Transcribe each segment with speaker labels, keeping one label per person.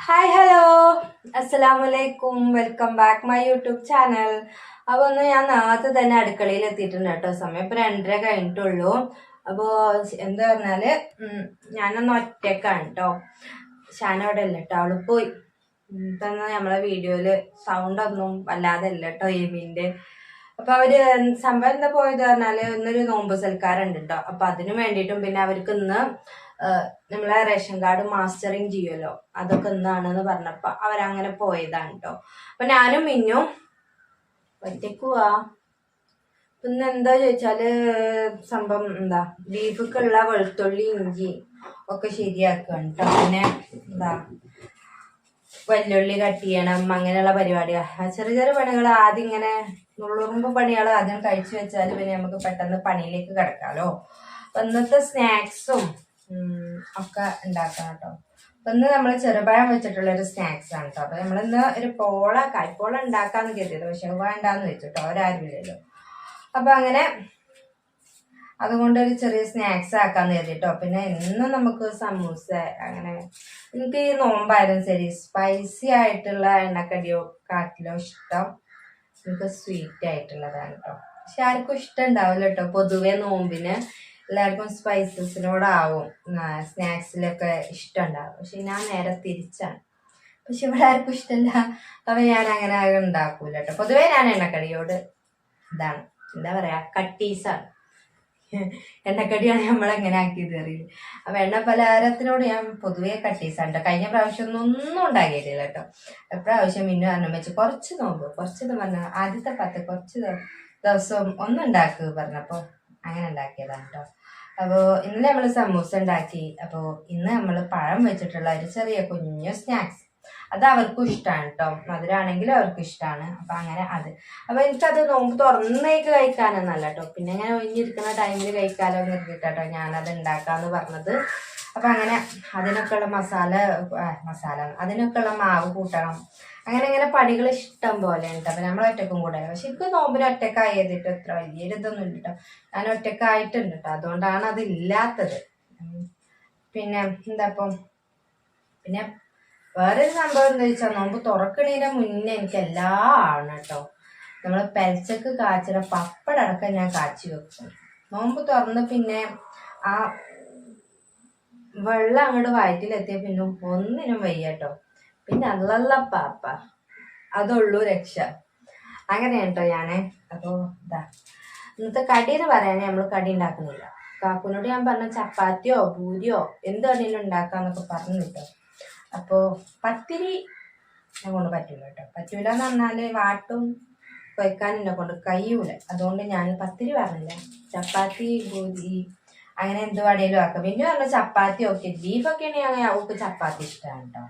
Speaker 1: Hi hello അസ്സലാമു അലൈക്കും welcome back my YouTube channel അപ്പോൾ ഒന്ന് ഞാൻ നേരത്തെ തന്നെ അടുക്കളയിൽ എത്തിയിട്ടുണ്ട് കേട്ടോ. സമയം ഇപ്പം രണ്ടര കഴിഞ്ഞിട്ടുള്ളൂ. അപ്പോൾ എന്താ പറഞ്ഞാൽ ഞാനൊന്ന് ഒറ്റക്കാണ് കേട്ടോ. ഷാന അവിടെ അല്ല കേട്ടോ. അവൾ പോയി. ഇപ്പം നമ്മളെ വീഡിയോയിൽ സൗണ്ട് ഒന്നും വല്ലാതെ അല്ല കേട്ടോ എമീന്റെ അപ്പൊ അവർ സംഭവം എന്താ പോയത് പറഞ്ഞാൽ ഇന്നൊരു നോമ്പ് സൽക്കാരുണ്ട് കേട്ടോ. അപ്പൊ അതിനു വേണ്ടിയിട്ടും പിന്നെ അവർക്ക് ഇന്ന് നമ്മളെ റേഷൻ കാർഡ് മാസ്റ്ററിങ് ചെയ്യുമല്ലോ അതൊക്കെ എന്താണെന്ന് പറഞ്ഞപ്പോ അവരങ്ങനെ പോയതാണ് കേട്ടോ അപ്പൊ ഞാനും മിന്നും ഒറ്റക്കുവാ പിന്നെ എന്താ ചോദിച്ചാൽ സംഭവം എന്താ ബീഫുക്കുള്ള വെളുത്തുള്ളി ഇഞ്ചി ഒക്കെ ശരിയാക്കുകയാണ് കേട്ടോ പിന്നെ എന്താ വെല്ലുള്ളി കട്ട് ചെയ്യണം അങ്ങനെയുള്ള പരിപാടികൾ ചെറിയ ചെറിയ പണികൾ ആദ്യം ഇങ്ങനെ നുള്ളുറുമ്പ് പണികൾ ആദ്യം കഴിച്ചു വെച്ചാൽ പിന്നെ നമുക്ക് പെട്ടെന്ന് പണിയിലേക്ക് കിടക്കാമല്ലോ അന്നത്തെ ഇന്നത്തെ സ്നാക്സും ഒക്കെ ഉണ്ടാക്കണം കേട്ടോ. അപ്പൊ ഇന്ന് നമ്മൾ ചെറുപഴം വെച്ചിട്ടുള്ള ഒരു സ്നാക്സ് ആണ് കേട്ടോ. അപ്പൊ നമ്മളിന്ന് ഒരു പോള കൈപ്പോള ഉണ്ടാക്കാന്ന് കരുതിയത്. പക്ഷെ വേണ്ടാന്ന് വെച്ചു കേട്ടോ ഒരാരും ഇല്ലല്ലോ. അപ്പൊ അങ്ങനെ അതുകൊണ്ട് ഒരു ചെറിയ സ്നാക്സ് ആക്കാന്ന് കരുതിട്ടോ. പിന്നെ ഇന്ന് നമുക്ക് സമൂസ അങ്ങനെ എനിക്ക് ഈ നോമ്പായാലും ശരി. സ്പൈസി ആയിട്ടുള്ള എണ്ണക്കടിയോ കാട്ടിലോ ഇഷ്ടം എനിക്ക് സ്വീറ്റ് ആയിട്ടുള്ളതാണ് കേട്ടോ. പക്ഷെ ആർക്കും ഇഷ്ടം ഉണ്ടാവില്ല കേട്ടോ പൊതുവെ നോമ്പിന്. എല്ലാവർക്കും സ്പൈസസിനോടാവും സ്നാക്സിലൊക്കെ ഇഷ്ടമുണ്ടാവും പക്ഷെ ഞാൻ നേരെ തിരിച്ചാണ്. പക്ഷെ ഇവിടെ ആർക്കും ഇഷ്ടമല്ല. അപ്പം ഞാൻ അങ്ങനെ ഉണ്ടാക്കൂല കേട്ടോ. പൊതുവേ ഞാൻ എണ്ണക്കടിയോട് ഇതാണ്. എന്താ പറയാ കട്ടീസാണ്. എണ്ണക്കടിയാണ് നമ്മളെങ്ങനെ ആക്കിയത് അറിയില്ല. അപ്പൊ എണ്ണ പലഹാരത്തിനോട് ഞാൻ പൊതുവേ കട്ടീസാണ് കേട്ടോ. കഴിഞ്ഞ പ്രാവശ്യം ഒന്നും ഉണ്ടാക്കിയിട്ടില്ല കേട്ടോ. പ്രാവശ്യം പിന്നെ പറഞ്ഞു വെച്ച് കുറച്ച് നോമ്പ് കുറച്ച് പറഞ്ഞ ആദ്യത്തെ പത്ത് കുറച്ച് ദിവസം ഒന്നും പറഞ്ഞപ്പോ അങ്ങനെ ഉണ്ടാക്കിയതാണ് കേട്ടോ. അപ്പോൾ ഇന്നലെ നമ്മൾ സമൂസ ഉണ്ടാക്കി. അപ്പോൾ ഇന്ന് നമ്മൾ പഴം വെച്ചിട്ടുള്ള ഒരു ചെറിയ കുഞ്ഞു സ്നാക്സ് അത് അവർക്കും ഇഷ്ടമാണ് കേട്ടോ മധുരാണെങ്കിലും അവർക്ക് ഇഷ്ടമാണ് അപ്പൊ അങ്ങനെ അത്. അപ്പൊ എനിക്കത് നോമ്പ് തുറന്നേക്ക് കഴിക്കാനൊന്നല്ല കേട്ടോ പിന്നെ ഞാൻ ഒഴിഞ്ഞിരിക്കുന്ന ടൈമിൽ കഴിക്കാലോ എന്ന് കരുതിയിട്ടോ ഞാനത് ഉണ്ടാക്കാന്ന് പറഞ്ഞത്. അപ്പൊ അങ്ങനെ അതിനൊക്കെയുള്ള മസാല മസാല അതിനൊക്കെയുള്ള മാവ് കൂട്ടണം. അങ്ങനെ അങ്ങനെ പടികൾ ഇഷ്ടം പോലെ ഉണ്ട് അപ്പൊ നമ്മൾ ഒറ്റക്കും കൂടെ പക്ഷെ എനിക്ക് നോമ്പിന് ഒറ്റക്കായതിട്ട് എത്ര വലിയൊരു ഇതൊന്നും ഇല്ല കേട്ടോ ഞാൻ ഒറ്റക്കായിട്ടുണ്ട് കേട്ടോ അതുകൊണ്ടാണ് അത് ഇല്ലാത്തത്. പിന്നെ എന്താ ഇപ്പം? പിന്നെ വേറൊരു സംഭവം എന്താ വെച്ചാൽ നോമ്പ് തുറക്കണതിന്റെ മുന്നേ എനിക്ക് എല്ലാം ആണ് കേട്ടോ നമ്മൾ പെൽച്ചക്ക് കാച്ചിട പപ്പടടക്കം ഞാൻ കാച്ചി വെക്കും. നോമ്പ് തുറന്ന് പിന്നെ ആ വെള്ളം അങ്ങോട്ട് വയറ്റിലെത്തിയ പിന്നെ ഒന്നിനും വയ്യട്ടോ. പിന്നെ അല്ലല്ല പാപ്പ അതുള്ളൂ രക്ഷ. അങ്ങനെയാണ് കേട്ടോ അപ്പോ ഇതാ ഇന്നത്തെ കടി എന്ന് പറയാനേ നമ്മൾ കടി ഉണ്ടാക്കുന്നില്ല കാക്കുനോട് ഞാൻ പറഞ്ഞ ചപ്പാത്തിയോ പൂരിയോ എന്ത് കടിയിലും ഉണ്ടാക്കാന്നൊക്കെ പറഞ്ഞു കേട്ടോ അപ്പോ പത്തിരി എന്നെ കൊണ്ട് പറ്റില്ല കേട്ടോ. പറ്റൂല എന്ന് പറഞ്ഞാൽ വാട്ടും കുഴക്കാൻ എന്നെ കൊണ്ട് കഴിയൂല. അതുകൊണ്ട് ഞാൻ പത്തിരി പറഞ്ഞില്ല. ചപ്പാത്തി പൂരി അങ്ങനെ എന്ത് വടയിലും ആക്കാം. പിന്നെ പറഞ്ഞ ചപ്പാത്തി ഒക്കെ ബീഫൊക്കെ ആണെങ്കിൽ അങ്ങനെ അവൾക്ക് ചപ്പാത്തി ഇഷ്ടമാണ് കേട്ടോ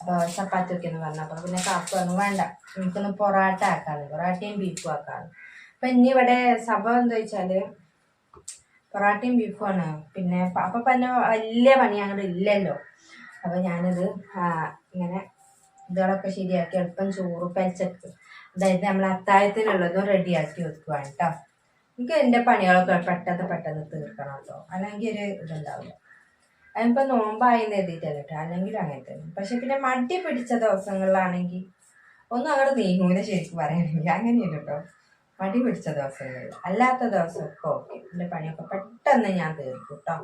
Speaker 1: അപ്പോൾ ചപ്പാത്തി ഒക്കെ എന്ന് പറഞ്ഞപ്പോൾ പിന്നെ കാക്കു ഒന്നും വേണ്ട നമുക്കൊന്ന് പൊറാട്ട ആക്കാറ് പൊറാട്ടയും ബീഫും ആക്കാറ് അപ്പം ഇനി ഇവിടെ സംഭവം എന്താ വെച്ചാൽ പൊറാട്ടയും ബീഫുമാണ് പിന്നെ അപ്പൊ പിന്നെ വലിയ പണി അങ്ങോട്ട് ഇല്ലല്ലോ. അപ്പൊ ഞാനിത് ഇങ്ങനെ ഇതുകളൊക്കെ ശരിയാക്കി എളുപ്പം ചോറ് പച്ചക്ക് അതായത് നമ്മൾ അത്താഴത്തിനുള്ളതും റെഡിയാക്കി വെക്കുവാണ് കേട്ടോ എനിക്ക് എന്റെ പണികളൊക്കെ പെട്ടെന്ന് പെട്ടെന്ന് തീർക്കണം കേട്ടോ അല്ലെങ്കിൽ ഒരു ഇതുണ്ടാവില്ല. അതിപ്പോൾ നോമ്പായെന്ന് എഴുതിയിട്ടല്ല കേട്ടോ അല്ലെങ്കിൽ അങ്ങനെ തന്നെ. പക്ഷെ പിന്നെ മടി പിടിച്ച ദിവസങ്ങളിലാണെങ്കിൽ ഒന്നും അങ്ങോട്ട് നീങ്ങൂല ശരിക്കും പറയണമെങ്കിൽ അങ്ങനെയല്ല കേട്ടോ മടി പിടിച്ച ദിവസങ്ങളിൽ അല്ലാത്ത ദിവസമൊക്കെ ഓക്കെ. എന്റെ പണിയൊക്കെ പെട്ടെന്ന് ഞാൻ തീർക്കും കേട്ടോ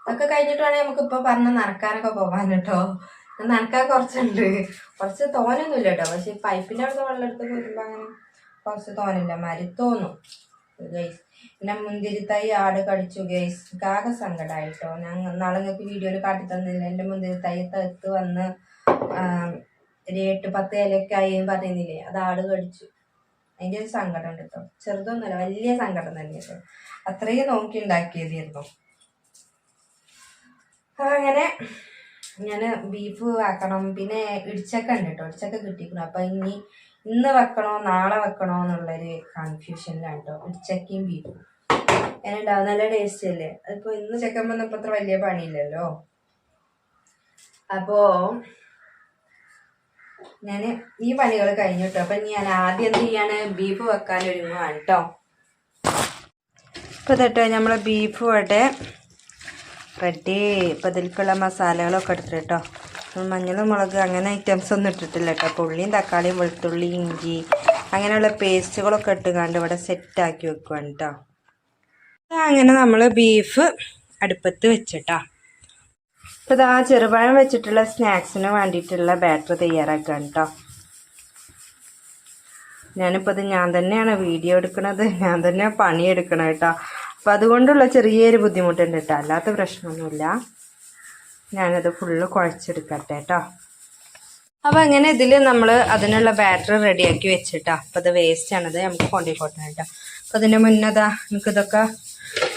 Speaker 1: അതൊക്കെ കഴിഞ്ഞിട്ട് വേണേ നമുക്ക് ഇപ്പൊ പറഞ്ഞ നടക്കാനൊക്കെ പോവാൻ കേട്ടോ നനക്കാൻ കുറച്ചുണ്ട്. കുറച്ച് തോനൊന്നുമില്ല കേട്ടോ പക്ഷെ പൈപ്പിന്റെ അവിടുത്തെ വെള്ളം എടുത്ത് വരുമ്പോ അങ്ങനെ കുറച്ച് തോനില്ല മാതിരി തോന്നും. ഗൈസ് പിന്നെ മുന്തിരി തൈ ആട് കടിച്ചു ഗൈസ്. കാക സങ്കടമായിട്ടോ ഞാൻ നാളെ നിങ്ങൾക്ക് വീഡിയോയിൽ കാട്ടി തന്നില്ല? എന്റെ മുന്തിരി തൈ തെത്ത് വന്ന് ഒരു എട്ട് പത്ത് ഇലയൊക്കെ ആയി പറയുന്നില്ലേ? അത് ആട് കടിച്ചു. അതിന്റെ ഒരു സങ്കടം ഉണ്ട് കേട്ടോ. ചെറുതൊന്നുമല്ല വലിയ സങ്കടം തന്നെ കേട്ടോ അത്രയും നോക്കി ഉണ്ടാക്കിയതായിരുന്നു. അങ്ങനെ ഞാൻ ബീഫ് ആക്കണം. പിന്നെ ഇടിച്ചക്ക ഉണ്ട് കേട്ടോ. ഇടിച്ചക്ക കിട്ടിക്കണം അപ്പം ഇനി ഇന്ന് വെക്കണോ നാളെ വെക്കണോ എന്നുള്ളൊരു കൺഫ്യൂഷനിലാണ് കേട്ടോ ഇടിച്ചക്കയും ബീഫും അങ്ങനെ നല്ല ടേസ്റ്റ് അല്ലേ? അതിപ്പോ ഇന്ന് ചെക്കൻ വന്നപ്പോ അത്ര വലിയ പണിയില്ലല്ലോ. അപ്പോ ഞാൻ ഈ പണികൾ കഴിഞ്ഞു കേട്ടോ അപ്പൊ ഞാൻ ആദ്യം എന്ത് ചെയ്യാണ്? ബീഫ് വെക്കാൻ ഒരുങ്ങുവാണ് കേട്ടോ ഇപ്പൊ തട്ടോ നമ്മളെ ബീഫ് ഇവിടെ റെഡി ഇപ്പം ഇതിലേക്കുള്ള മസാലകളൊക്കെ എടുത്തിട്ടോ മഞ്ഞൾ മുളക് അങ്ങനെ ഐറ്റംസ് ഒന്നും ഇട്ടിട്ടില്ല കേട്ടോ. അപ്പോൾ ഉള്ളിയും തക്കാളിയും വെളുത്തുള്ളി ഇഞ്ചി അങ്ങനെയുള്ള പേസ്റ്റുകളൊക്കെ ഇട്ടുകൊണ്ട് ഇവിടെ സെറ്റാക്കി വെക്കുവാണ് കേട്ടോ അങ്ങനെ നമ്മൾ ബീഫ് അടുപ്പത്ത് വെച്ചിട്ടാ. അപ്പോൾ ഇതാ ചെറുപഴം വെച്ചിട്ടുള്ള സ്നാക്സിന് വേണ്ടിയിട്ടുള്ള ബാറ്റർ തയ്യാറാക്കുകയാണ് കേട്ടോ ഞാനിപ്പോൾ ഇത് ഞാൻ തന്നെയാണ് വീഡിയോ എടുക്കുന്നത് ഞാൻ തന്നെ പണിയെടുക്കണം കേട്ടോ അപ്പം അതുകൊണ്ടുള്ള ചെറിയൊരു ബുദ്ധിമുട്ടുണ്ട് കേട്ടോ അല്ലാത്ത പ്രശ്നമൊന്നുമില്ല. ഞാനത് ഫുള്ള് കുഴച്ചെടുക്കട്ടെ കേട്ടോ അപ്പം അങ്ങനെ ഇതിൽ നമ്മൾ അതിനുള്ള ബാറ്ററി റെഡിയാക്കി വെച്ചിട്ടാ. അപ്പം അത് വേസ്റ്റ് ആണത് നമുക്ക് കൊണ്ടുപോയിക്കോട്ടെ കേട്ടോ അപ്പം അതിന്റെ മുന്നതാ നമുക്കിതൊക്കെ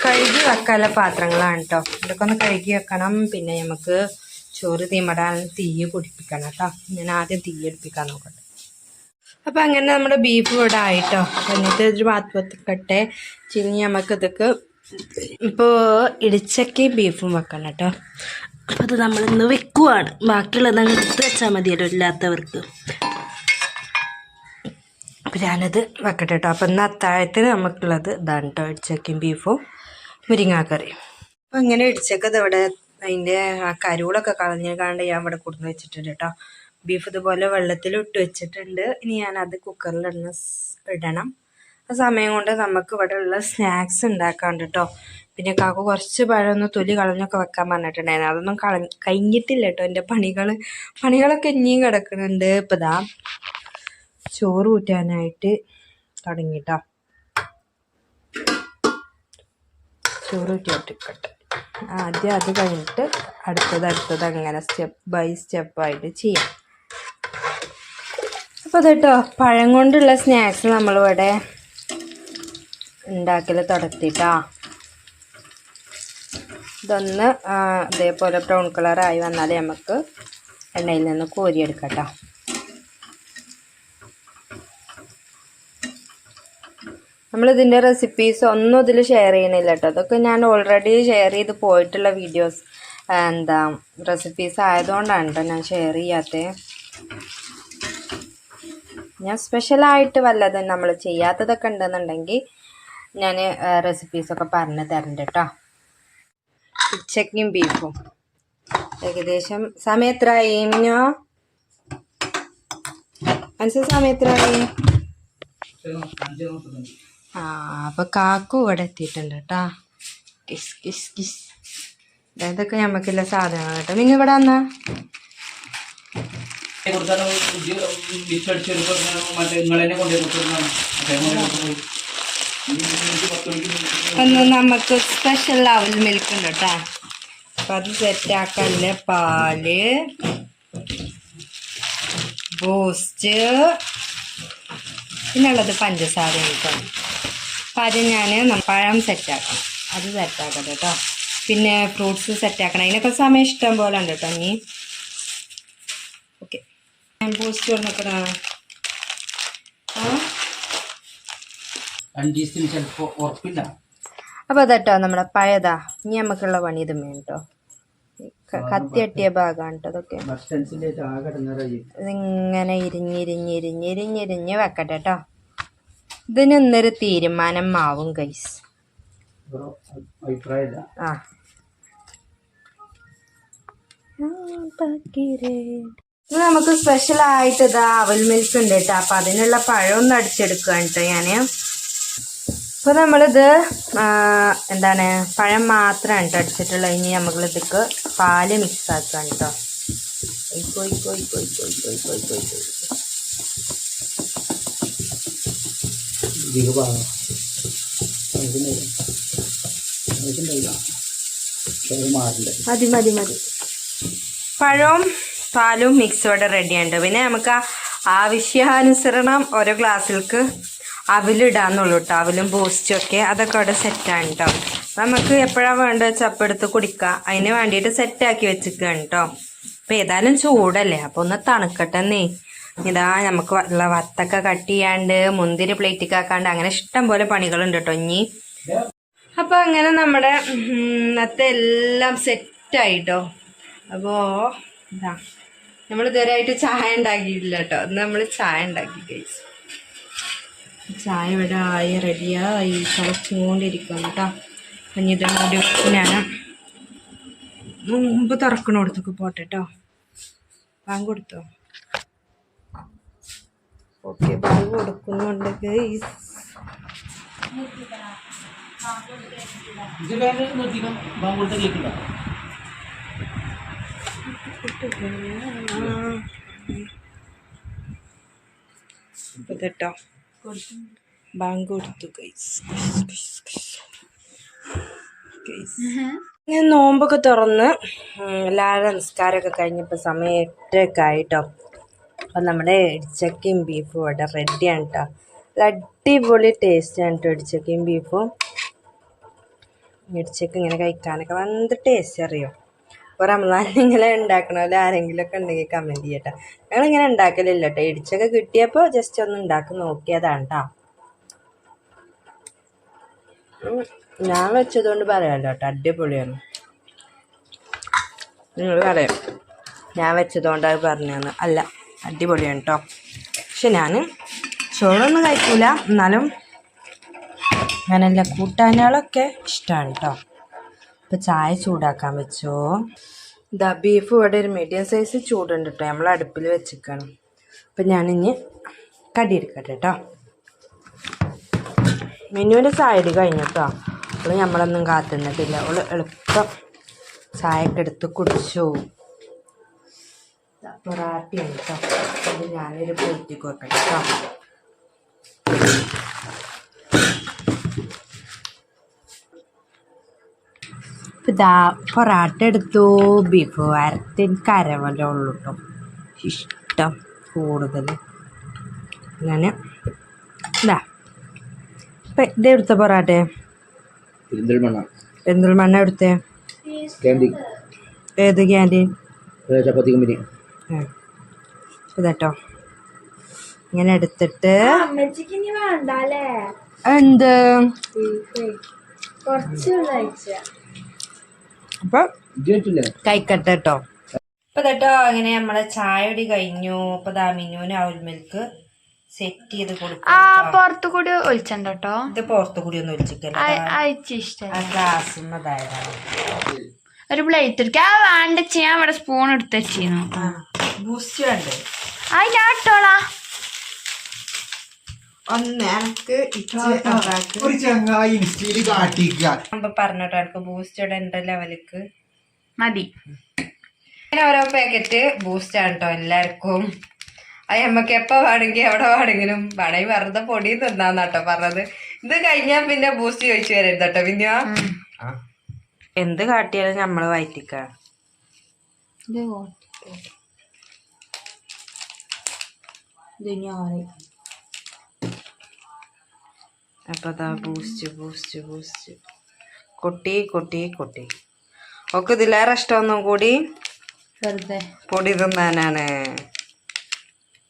Speaker 1: കഴുകി വെക്കാനുള്ള പാത്രങ്ങളാണ് കേട്ടോ ഇതൊക്കെ ഒന്ന് കഴുകി വെക്കണം. പിന്നെ നമുക്ക് ചോറ് തീമടാൻ തീ പിടിപ്പിക്കണം കേട്ടോ ഞാൻ ആദ്യം തീ എടുപ്പിക്കാൻ നോക്കട്ടെ. അപ്പം അങ്ങനെ നമ്മുടെ ബീഫ് ഇവിടെ ആയിട്ടോ. എന്നിട്ട് ഒരു പാത്രത്തിക്കട്ടെ ചിനി നമുക്ക് ഇതൊക്കെ ഇപ്പോൾ ഇടിച്ചക്കയും ബീഫും വെക്കണം കേട്ടോ അപ്പം അത് നമ്മളിന്ന് വെക്കുവാണ്. ബാക്കിയുള്ളത് അങ്ങ് എടുത്ത് വെച്ചാൽ മതിയല്ലോ ഇല്ലാത്തവർക്ക്. അപ്പം ഞാനത് വെക്കട്ടെ കേട്ടോ അപ്പം ഇന്ന് അത്താഴത്തിന് നമുക്കുള്ളത് ഇതാണ് കേട്ടോ ഇടിച്ചക്കയും ബീഫും മുരിങ്ങാക്കറിയും. അപ്പം ഇങ്ങനെ ഇടിച്ചക്കത് ഇവിടെ അതിന്റെ ആ കരുവളൊക്കെ കളഞ്ഞ് കാണ്ട് ഞാൻ ഇവിടെ കൊടുന്ന് വെച്ചിട്ടുണ്ട് കേട്ടോ ബീഫ് ഇതുപോലെ വെള്ളത്തിൽ ഇട്ട് വെച്ചിട്ടുണ്ട്. ഇനി കുക്കറിൽ ഇടണം ഇടണം. ആ സമയം കൊണ്ട് നമുക്ക് ഇവിടെ ഉള്ള സ്നാക്സ് ഉണ്ടാക്കാണ്ട് കേട്ടോ പിന്നെ കാക്ക കുറച്ച് പഴം ഒന്ന് തൊലി കളഞ്ഞൊക്കെ വെക്കാൻ പറഞ്ഞിട്ടുണ്ടായിരുന്നു. അതൊന്നും കള കഴിഞ്ഞിട്ടില്ല കേട്ടോ എന്റെ പണികൾ പണികളൊക്കെ ഇനിയും കിടക്കുന്നുണ്ട്. ഇപ്പം ഇതാ ചോറ് കൂറ്റാനായിട്ട് തുടങ്ങിട്ടോ. ചോറ് ഊറ്റിയിട്ടിക്കട്ടെ ആദ്യം അത് കഴിഞ്ഞിട്ട് അടുത്തത് അടുത്തത് അങ്ങനെ സ്റ്റെപ്പ് ബൈ സ്റ്റെപ്പായിട്ട് ചെയ്യാം. അപ്പോൾ കേട്ടോ പഴം കൊണ്ടുള്ള സ്നാക്സ് നമ്മളിവിടെ ഉണ്ടാക്കൽ തുടത്തിട്ടാ. ഇതൊന്ന് ഇതേപോലെ ബ്രൗൺ കളറായി വന്നാൽ നമുക്ക് എണ്ണയിൽ നിന്ന് കോരിയെടുക്കാം കേട്ടോ നമ്മളിതിന്റെ റെസിപ്പീസ് ഒന്നും ഇതിൽ ഷെയർ ചെയ്യണില്ല കേട്ടോ അതൊക്കെ ഞാൻ ഓൾറെഡി ഷെയർ ചെയ്ത് പോയിട്ടുള്ള വീഡിയോസ് എന്താ റെസിപ്പീസ് ആയതുകൊണ്ടാണ് കേട്ടോ ഞാൻ ഷെയർ ചെയ്യാത്തത് ഞാൻ സ്പെഷ്യലായിട്ട് വല്ലതും നമ്മൾ ചെയ്യാത്തതൊക്കെ ഉണ്ടെന്നുണ്ടെങ്കിൽ ഞാൻ റെസിപ്പീസൊക്കെ പറഞ്ഞു തരണ്ട് കേട്ടോ ഉച്ചക്കും ബീഫും. ഏകദേശം സമയം എത്രയായി മിനോ? മനസ്സിൽ സമയം എത്രയായി ആ അപ്പൊ കാക്കു ഇവിടെ എത്തിയിട്ടുണ്ട് കേട്ടാ. Kiss kiss kiss. ഇതൊക്കെ ഞമ്മക്കില്ല സാധനങ്ങൾ കേട്ടോ. നിങ്ങൾ ഇവിടെ വന്നാ?
Speaker 2: മറ്റേ നിങ്ങളെന്നെ കൊണ്ടുപോയി
Speaker 1: ഒന്ന് നമുക്ക് സ്പെഷ്യൽ അവൽ മിൽക്ക് ഉണ്ട് കേട്ടോ അപ്പം അത് സെറ്റാക്കല്ലേ പാൽ ബൂസ്റ്റ് പിന്നുള്ളത് പഞ്ചസാര കേട്ടോ അപ്പം അത് ഞാൻ പഴം സെറ്റാക്കാം അത് സെറ്റാക്കാം കേട്ടോ പിന്നെ ഫ്രൂട്ട്സ് സെറ്റാക്കണം അതിനൊക്കെ സമയം ഇഷ്ടം പോലെ ഉണ്ട് കേട്ടോ ഇനി. ഓക്കെ ബൂസ്റ്റ് വന്നിക്കണ
Speaker 2: അഞ്ച് ദിവസത്തിന് ചിലപ്പോൾ ഉറപ്പില്ല.
Speaker 1: അപ്പോൾ അതെട്ടോ നമ്മുടെ പഴയതാ ഇനി നമുക്കുള്ള പണി ഇത് കേട്ടോ കത്തിയട്ടിയ ഭാഗമാണ് കേട്ടോ അതൊക്കെ ഇതിങ്ങനെ ഇരിഞ്ഞിരിഞ്ഞിരിഞ്ഞിരിഞ്ഞിരിഞ്ഞ് വെക്കട്ടെ കേട്ടോ ഇതിനൊന്നൊരു തീരുമാനം ആവും
Speaker 2: ബ്രോ
Speaker 1: ആ. നമുക്ക് സ്പെഷ്യൽ ആയിട്ട് ഇതാ അവൽ മിൽക്ക് ഉണ്ട് കേട്ടോ അപ്പൊ അതിനുള്ള പഴം ഒന്ന് അടിച്ചെടുക്കുകയാണ് കേട്ടോ ഞാൻ. അപ്പൊ നമ്മളിത് എന്താണ് പഴം മാത്രമാണ് കേട്ടോ അടിച്ചിട്ടുള്ളത്. ഇനി നമ്മളിതിക്ക് പാൽ മിക്സ് ആക്കാം കേട്ടോ.
Speaker 2: പോയി പോയി പോയി പോയി പോയി പോയി പോയി
Speaker 1: മതി മതി മതി. പഴവും പാലും മിക്സോടെ റെഡിയുണ്ട് പിന്നെ നമുക്ക് ആവശ്യാനുസരണം ഓരോ ഗ്ലാസ്സിലേക്ക് അവിലിടാന്നുള്ളൂ കേട്ടോ അവിലും ബൂസ്റ്റും ഒക്കെ അതൊക്കെ അവിടെ സെറ്റാണ് കേട്ടോ നമുക്ക് എപ്പോഴാണ് വേണ്ടത് ചപ്പെടുത്ത് കുടിക്കുക അതിന് വേണ്ടിയിട്ട് സെറ്റാക്കി വെച്ചിരിക്കുകയാണ് കേട്ടോ അപ്പം ഏതായാലും ചൂടല്ലേ അപ്പോൾ ഒന്ന് തണുക്കട്ടെന്നേ ഇതാ നമുക്ക് ഉള്ള വത്തൊക്കെ കട്ട് ചെയ്യാണ്ട് മുന്തിരി പ്ലേറ്റിക്ക് ആക്കാണ്ട് അങ്ങനെ ഇഷ്ടം പോലെ പണികളുണ്ട് കേട്ടോ ഇനി അപ്പോൾ അങ്ങനെ നമ്മുടെ ഇന്നത്തെ എല്ലാം സെറ്റായിട്ടോ അപ്പോൾ ഇതാ നമ്മൾ ഇതുവരെ ആയിട്ട് ചായ ഉണ്ടാക്കിയിട്ടില്ല കേട്ടോ നമ്മൾ ചായ ഉണ്ടാക്കി കഴിച്ചു ചായ ഇവിടെ ആയി റെഡിയായി തിളച്ചുകൊണ്ടിരിക്കും കേട്ടോ ഇനി ഇത് ഞാൻ മുമ്പ് തുറക്കണോടത്തൊക്കെ പോട്ടെ കേട്ടോ ബാങ്ക് കൊടുത്തോ? ഓക്കെ ബാങ്ക് കൊടുക്കുന്നുണ്ടെങ്കിൽ ഇപ്പൊ
Speaker 2: ഇത്
Speaker 1: ബാങ്ക് കൊടുത്തു ഞാൻ നോമ്പൊക്കെ തുറന്ന് എല്ലാവരും നമസ്കാരമൊക്കെ കഴിഞ്ഞപ്പോൾ സമയം എട്ടൊക്കെ ആയിട്ടോ. അപ്പം നമ്മുടെ ഇടിച്ചക്കയും ബീഫും ഇവിടെ റെഡിയാണ് കേട്ടോ അടിപൊളി ടേസ്റ്റാണ് കേട്ടോ ഇടിച്ചക്കയും ബീഫും ഇടിച്ചക്ക ഇങ്ങനെ കഴിക്കാനൊക്കെ വന്നിട്ട് ടേസ്റ്റ് അറിയോ? ഇപ്പോൾ റമദാനിൽ ഇങ്ങനെ ഉണ്ടാക്കണമല്ലോ ആരെങ്കിലുമൊക്കെ ഉണ്ടെങ്കിൽ കമന്റ് ചെയ്യട്ടെ. ഞങ്ങളിങ്ങനെ ഉണ്ടാക്കലില്ല കേട്ടോ ഇടിച്ചൊക്കെ കിട്ടിയപ്പോൾ ജസ്റ്റ് ഒന്ന് ഉണ്ടാക്കി നോക്കിയതാണ് കേട്ടോ ഞാൻ വെച്ചതുകൊണ്ട് പറയാമല്ലോ കേട്ടോ അടിപൊളിയാണ്. നിങ്ങൾ പറയാം. ഞാൻ വെച്ചതുകൊണ്ട് അത് പറഞ്ഞാണ്. അല്ല അടിപൊളിയാണ് കേട്ടോ പക്ഷെ ഞാൻ ചോറൊന്നും കഴിക്കൂല. എന്നാലും അങ്ങനെയല്ല കൂട്ടാനുകളൊക്കെ ഇഷ്ടമാണ് കേട്ടോ ഇപ്പം ചായ ചൂടാക്കാൻ വെച്ചു. ഇതാ ബീഫ് ഇവിടെ ഒരു മീഡിയം സൈസ് ചൂടുണ്ട് കേട്ടോ നമ്മൾ അടുപ്പിൽ വെച്ചിരിക്കണം അപ്പം ഞാനിനി കടി എടുക്കട്ടെ കേട്ടോ ചായ ഇടി കഴിഞ്ഞു കേട്ടോ അവൾ നമ്മളൊന്നും കാത്തുന്നിട്ടില്ല. അവൾ എളുപ്പം ചായയൊക്കെ എടുത്ത് കുടിച്ചു. ദാ പൊറാട്ടയാണ് കേട്ടോ അത് ഞാനൊരു പൊരുത്തിക്ക് വെക്കട്ടെ കേട്ടോ ഇതാ പൊറാട്ട എടുത്തു. ബീഫ് വരത്തി എനിക്ക് അരവല ഉള്ളു കേട്ടോ ഇഷ്ടം കൂടുതൽ അങ്ങനെ. ഇതാ ഇപ്പം ഇതേ എടുത്ത പൊറാട്ടെ?
Speaker 2: പെരിന്തൽമണ്ണ.
Speaker 1: എടുത്തേ? ഏത് ക്യാന്റീൻ
Speaker 2: ചപ്പാത്തി കമ്പനി.
Speaker 1: ഇതാട്ടോ. ഇങ്ങനെ എടുത്തിട്ട്
Speaker 3: അമ്മച്ചിക്ക് ഇനി വേണ്ട അല്ലേ?
Speaker 1: എന്ത്?
Speaker 3: കുറച്ച്
Speaker 1: അപ്പം കഴിക്കട്ടെ കേട്ടോ ഇപ്പൊ കേട്ടോ അങ്ങനെ നമ്മളെ ചായ കുടി കഴിഞ്ഞു. ഇപ്പൊ ദാ മിനുവിന് അവൽ മിൽക്ക് സെറ്റ് ചെയ്ത് കൊടുക്കും
Speaker 3: ആ പുറത്തു കൂടി ഒളിച്ചണ്ട
Speaker 1: ഇത് പുറത്തു കൂടി ഒന്ന് ഗ്ലാസ്
Speaker 3: ഒരു പ്ലേറ്റ് എടുക്ക. ആ വേണ്ട ഞാൻ ഇവിടെ സ്പൂൺ എടുത്ത് വെച്ചിരുന്നു
Speaker 1: ബൂസ്റ്റ് വേണ്ടേ?
Speaker 3: ആ ഞാൻ ഇട്ടോളാ.
Speaker 4: ഒരു ചങ്ങായി ഇൻസ്റ്റയിൽ കാട്ടിക്ക
Speaker 1: പറഞ്ഞോട്ടോ എനിക്ക് ബൂസ്റ്റ് ഇടേണ്ട ലെവലിക്ക്
Speaker 3: മതി.
Speaker 1: അങ്ങനെ ഓരോ പാക്കറ്റ് ബൂസ്റ്റ് ആണ് കേട്ടോ എല്ലാവർക്കും അത് നമുക്ക് എപ്പോ വേണമെങ്കിൽ എവിടെ വേണമെങ്കിലും വേണേ വെറുതെ പൊടി തിന്നാന്നാട്ടോ പറഞ്ഞത്. ഇത് കഴിഞ്ഞാ പിന്നെ ബൂസ്റ്റ് ചോദിച്ചു വരരുത് കേട്ടോ പിന്നെ എന്ത് കാട്ടിയാലും നമ്മൾ വയറ്റിക്ക. അപ്പൊ അതാ ബൂസ്റ്റ് ബൂസ്റ്റ് ബൂസ്റ്റ് കൊട്ടി കൊട്ടി കൊട്ടി. ഒക്കെ ഇതിലേറെ ഇഷ്ടം ഒന്നും കൂടി?
Speaker 3: വെറുതെ.
Speaker 1: പൊടി തിന്നാനാണ്.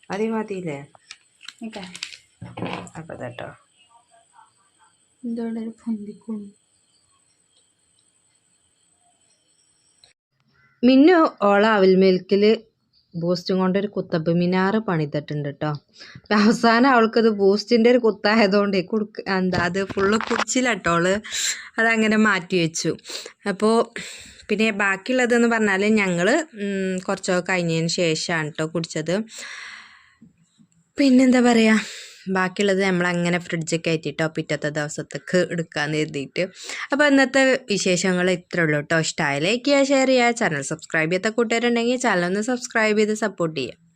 Speaker 1: മതി മതിയില്ലേ അപ്പം കേട്ടോ
Speaker 3: ഇതോടെ
Speaker 1: മിന്നു ഓള അവിൽ മിൽക്കിൽ ബൂസ്റ്റും കൊണ്ട് ഒരു കുത്തബ് മിനാർ പണിതിട്ടുണ്ട് കേട്ടോ അവസാനം അവൾക്കത് ബൂസ്റ്റിന്റെ ഒരു കുത്തായതുകൊണ്ട് കൊടുക്ക എന്താ അത് ഫുള്ള് കുടിച്ചില്ലട്ടോ അവൾ. അതങ്ങനെ മാറ്റി വെച്ചു. അപ്പോൾ പിന്നെ ബാക്കിയുള്ളതെന്ന് പറഞ്ഞാൽ ഞങ്ങൾ കുറച്ചൊക്കെ കഴിഞ്ഞതിന് ശേഷമാണ് കേട്ടോ കുടിച്ചത്. പിന്നെന്താ പറയുക ബാക്കിയുള്ളത് നമ്മൾ അങ്ങനെ ഫ്രിഡ്ജിൽ കയറ്റിട്ടോ പിറ്റത്തെ ദിവസത്തേക്ക് എടുക്കാമെന്ന് എഴുതിയിട്ട് അപ്പോൾ ഇന്നത്തെ വിശേഷങ്ങൾ ഇത്രേ ഉള്ളൂ കേട്ടോ ഇഷ്ടമായ ലൈക്ക് ചെയ്യുക ഷെയർ ചെയ്യുക ചാനൽ സബ്സ്ക്രൈബ് ചെയ്യാത്ത കൂട്ടുകാരുണ്ടെങ്കിൽ ചാനൽ ഒന്ന് സബ്സ്ക്രൈബ് ചെയ്ത് സപ്പോർട്ട് ചെയ്യുക.